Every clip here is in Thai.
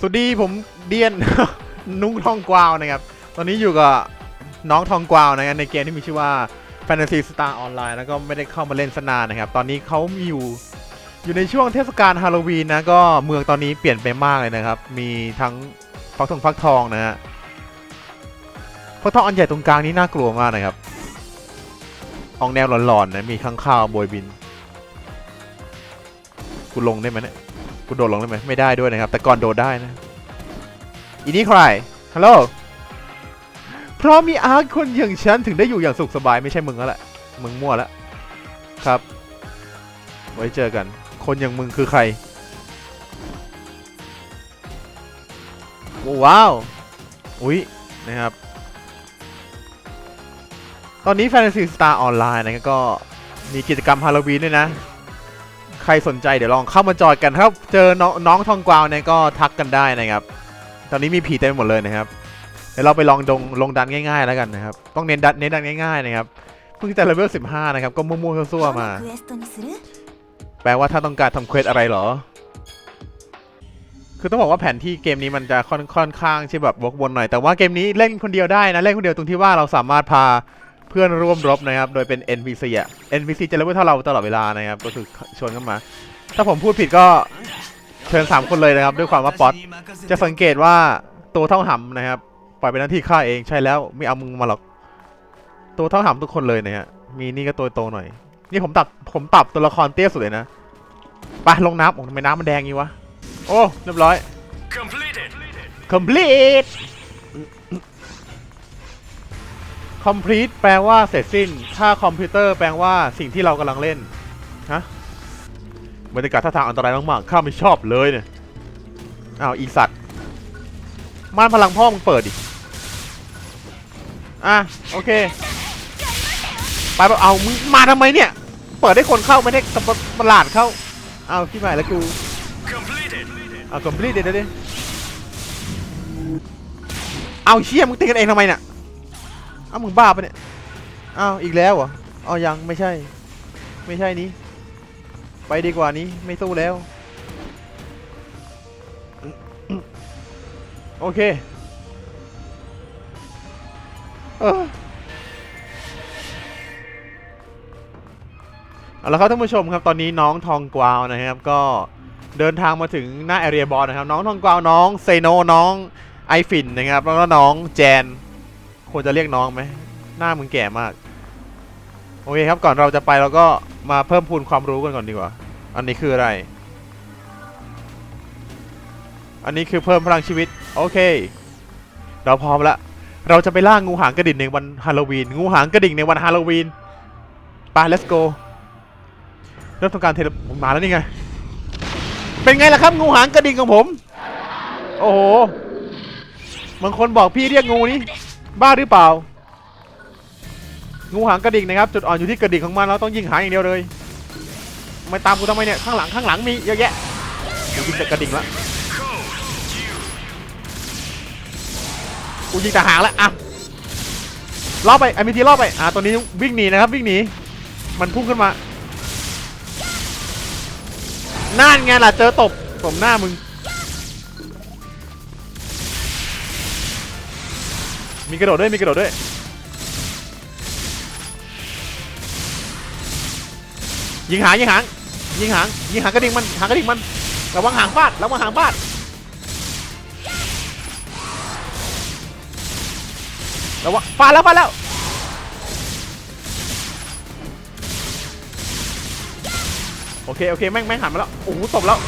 สวัสดีผมเดียน นุ้งทองกวาวนะครับ ตอนนี้อยู่กับน้องทองกวาวนะครับในเกมที่มีชื่อว่า Fantasy Star Online แล้วก็ไม่ได้เข้ามาเล่นสนานนะครับ ตอนนี้เขามีอยู่อยู่ในช่วงเทศกาลฮาโลวีนนะก็เมืองตอนนี้เปลี่ยนไปมากเลยนะครับ มีทั้งฟักทองฟักทองนะฮะฟักทองอันใหญ่ตรงกลางนี้น่ากลัวมากนะครับออกแนวหลอนๆนะมีข้างข้าวโบยบินกูลงได้ไหมเนี่ย กูโดดลงได้ไหมไม่ได้ด้วยนะครับ แต่ก่อนโดดได้นะอีนี่ใครฮัลโหลเพราะมีอาร์ตคนอย่างฉันถึงได้อยู่อย่างสุขสบายไม่ใช่มึงแล้วแหละมึงมั่วแล้วครับ ไว้เจอกัน คนอย่างมึงคือใครว้าวอุ๊ยนะครับ ตอนนี้ Fantasy Star Online นะก็มีกิจกรรมฮาโลวีนด้วยนะ ใครสนใจเดี๋ยวลองเข้ามาจอยกันถ้าเจอน้องทองกวาวเนี่ยก็ทักกันได้นะครับ ตอนนี้มีผีเต็มหมดเลยนะครับเดี๋ยวเราไปลองดงลงดันง่ายๆแล้วกันนะครับ ต้องเน้นดันเน้นดันง่ายๆนะครับเพิ่งจะเลเวลสิบห้านะครับ ก็มั่วๆซั่วๆมา แปลว่าถ้าต้องการทำเควสอะไรหรอ คือต้องบอกว่าแผนที่เกมนี้มันจะค่อนค่อนข้างใช่แบบวกวนหน่อย แต่ว่าเกมนี้เล่นคนเดียวได้นะ เล่นคนเดียวตรงที่ว่าเราสามารถพา เพื่อนร่วมรบนะครับ โดยเป็น NPC อะ NPC จะเลเวลเท่าเราตลอดเวลานะครับ ก็คือชวนเข้ามา ถ้าผมพูดผิดก็เชิญ 3 คนเลยนะครับ ด้วยความว่าป๊อตจะสังเกตว่าตัวเท่าหำนะครับ ปล่อยเป็นหน้าที่ข้าเองใช่แล้วไม่เอามึงมาหรอก ตัวเท่าหำทุกคนเลยนะฮะมีนี่ก็ตัวโตหน่อย นี่ผมตัดผมปรับตัวละครเตี้ยสุดเลยนะไปลงน้ำโอ้ทำไมน้ำมันแดงงี้วะโอ้เรียบร้อย Completed. complete complete แปลว่าเสร็จสิ้น ถ้าคอมพิวเตอร์แปลว่าสิ่งที่เรากำลังเล่น ฮะ บรรยากาศท่าทางอันตรายมากๆ ข้าไม่ชอบเลยเนี่ย อ้าว อีสัตว์ม่านพลังพ่อมึงเปิดดิ อะ โอเค ไปไปเอา มึงมาทำไมเนี่ย เปิดให้คนเข้าไม่ได้กับประหลาดเข้า เอาพี่ใหม่แล้วกู Completed. เอาคอมพลีทเดี๋ยวเดี๋ยวเดี๋ยเอาเชี่ยมึงตีกันเองทำไมเนี่ย อ้ามึงบ้าปะเนี่ยเอาวอีกแล้วเหรอเอายังไม่ใช่ ไม่ใช่นี้ ไปดีกว่านี้ไม่สู้แล้ว โอเคเออเอาละครับท่านผู้ชมครับตอนนี้น้องทองกวาวนะครับ ก็เดินทางมาถึงหน้าแอเรียบอลนะครับ น้องทองกวาวน้องเซโนน้องไอฟินนะครับ แล้วก็น้องแจน ควรจะเรียกน้องไหม หน้ามึงแก่มาก โอเคครับก่อนเราจะไปเราก็มาเพิ่มพูนความรู้กันก่อนดีกว่า อันนี้คืออะไร อันนี้คือเพิ่มพลังชีวิต โอเค เราพร้อมละ เราจะไปล่างูหางกระดิ่งในวันฮาโลวีน งูหางกระดิ่งในวันฮาโลวีน ไป let's go เริ่มทำการเทเลผมมาแล้วนี่ไง เป็นไงล่ะครับ งูหางกระดิ่งของผม โอ้โห บางคนบอกพี่เรียกงูนี่ บ้าหรือเปล่า งูหางกระดิ่งนะครับ จุดอ่อนอยู่ที่กระดิ่งของมันเราต้องยิงหางอย่างเดียวเลยไม่ตามกูทำไมเนี่ยข้างหลังข้างหลังมีเยอะแยะเดี๋ยวยิงแต่กระดิ่งละกูยิงแต่หางล้วอะล่อไปไอมีทีล่อไปอ่าตัวนี้วิ่งหนีนะครับวิ่งหนีมันพุ่งขึ้นมานั่นไงล่ะเจอตบสมหน้ามึง มีกระโดดด้วย มีกระโดดด้วย ยิงหางยิงหางยิงหางยิงหางกระดิ่งมันหางกระดิ่งมันระวังหางฟาดระวังหางฟาดระวังฟาดแล้วฟาดแล้วโอเคโอเคแม่งแม่งหันมาแล้วโอ้โหตบแล้ว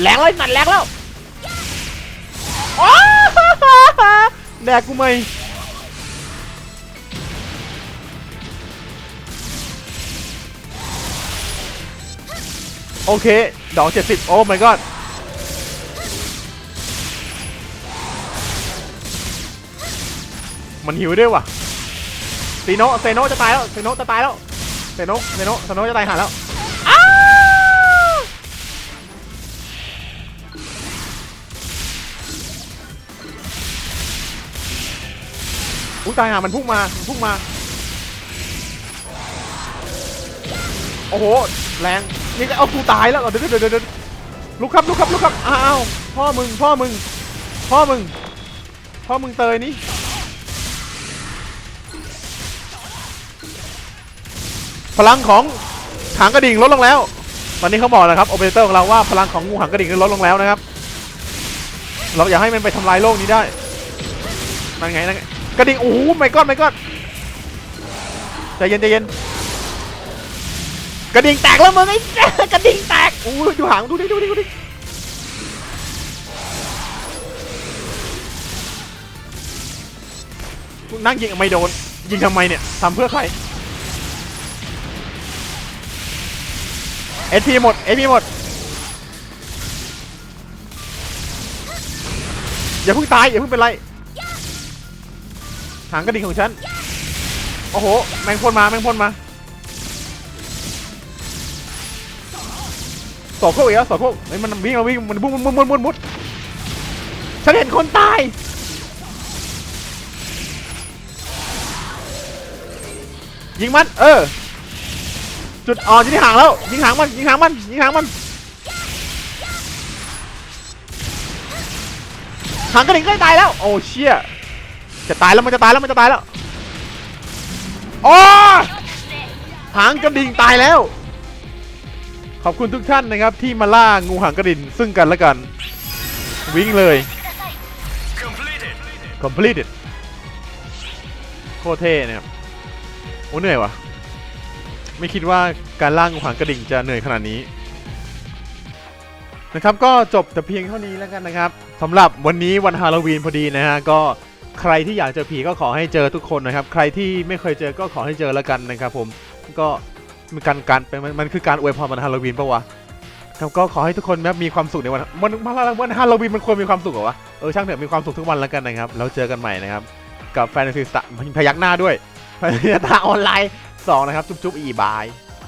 แรงเลยหนัดแรงแล้วอ้แดกกูไหมโอเค ดอกเจ็ดสิบโอ้ my god มันหิวด้วยว่ะเซโนเซโนจะตายแล้วเซโนจะตายแล้วเซโนเซโนเซโนจะตายหาแล้ว อุ้ยตายหามันพุ่งมาพุ่งมา โอ้โห แรงนี่ก็เอากูตายแล้วเดี๋ยวเดี๋ยวเดี๋ยวลุกครับลุกครับลุกครับ อ้าวพ่อมึงพ่อมึง พ่อมึง พ่อมึงเตยนี่พลังของหางกระดิ่งลดลงแล้วตอนนี้เขาบอกนะครับโอเปอเรเตอร์ของเราว่าพลังของงูหางกระดิ่งลดลงแล้วนะครับ เราอยากให้มันไปทำลายโลกนี้ได้นั่นไงนั่นไง กระดิ่งโอ้โหไม่ก้อนไม่ก้อนใจเย็นใจเย็นกระดิ่งแตกแล้วมึงไอ้กระดิ่งแตกโอ้ยดูหางดูดิดูดิดูดินั่งยิงไม่โดน ยิงทำไมเนี่ยทำเพื่อใครเอพีหมดเอพีหมด อย่าเพิ่งตาย อย่าเพิ่งเป็นไร หางกระดิ่งของฉัน โอ้โห แมงพ่นมา แมงพ่นมาสองโคกอีกแล้วสองโคกเฮ้ยมันวิ่งมาวิ่งมันบุ้มมุดมุดมุดมุดฉันเห็นคนตาย ยิงมัน เออ จุดอ่อนอยู่ที่หางแล้ว ยิงหางมัน ยิงหางมัน ยิงหางมัน หางกระดิ่งใกล้ตายแล้ว โอ้เชี่ย จะตายแล้วมันจะตายแล้วมันจะตายแล้วโอ้หางกระดิ่งตายแล้ว ขอบคุณทุกท่านนะครับ ที่มาล่างูหางกระดิ่งซึ่งกันและกัน วิ่งเลย Completed. completed โคตรเท่นะครับโอ้เหนื่อยว่ะไม่คิดว่าการล่างูหางกระดิ่งจะเหนื่อยขนาดนี้นะครับก็จบแต่เพียงเท่านี้แล้วกันนะครับสำหรับวันนี้วันฮาโลวีนพอดีนะฮะก็ ใครที่อยากเจอผีก็ขอให้เจอทุกคนนะครับ ใครที่ไม่เคยเจอก็ขอให้เจอแล้วกันนะครับ ผมก็มันการการเป็นมันคือการอวยพรวันฮาโลวีนปะวะครับก็ขอให้ทุกคนแบบมีความสุขในวันวันวันวันฮาโลวีนมันควรมีความสุขเหรอวะเออช่างเถอะมีความสุขทุกวันแล้วกันนะครับแล้วเจอกันใหม่นะครับ กับแฟนตาซีสตาพยักหน้าด้วยพยักหน้าออนไลน์สองนะครับ จุ๊บจุ๊บอีบาย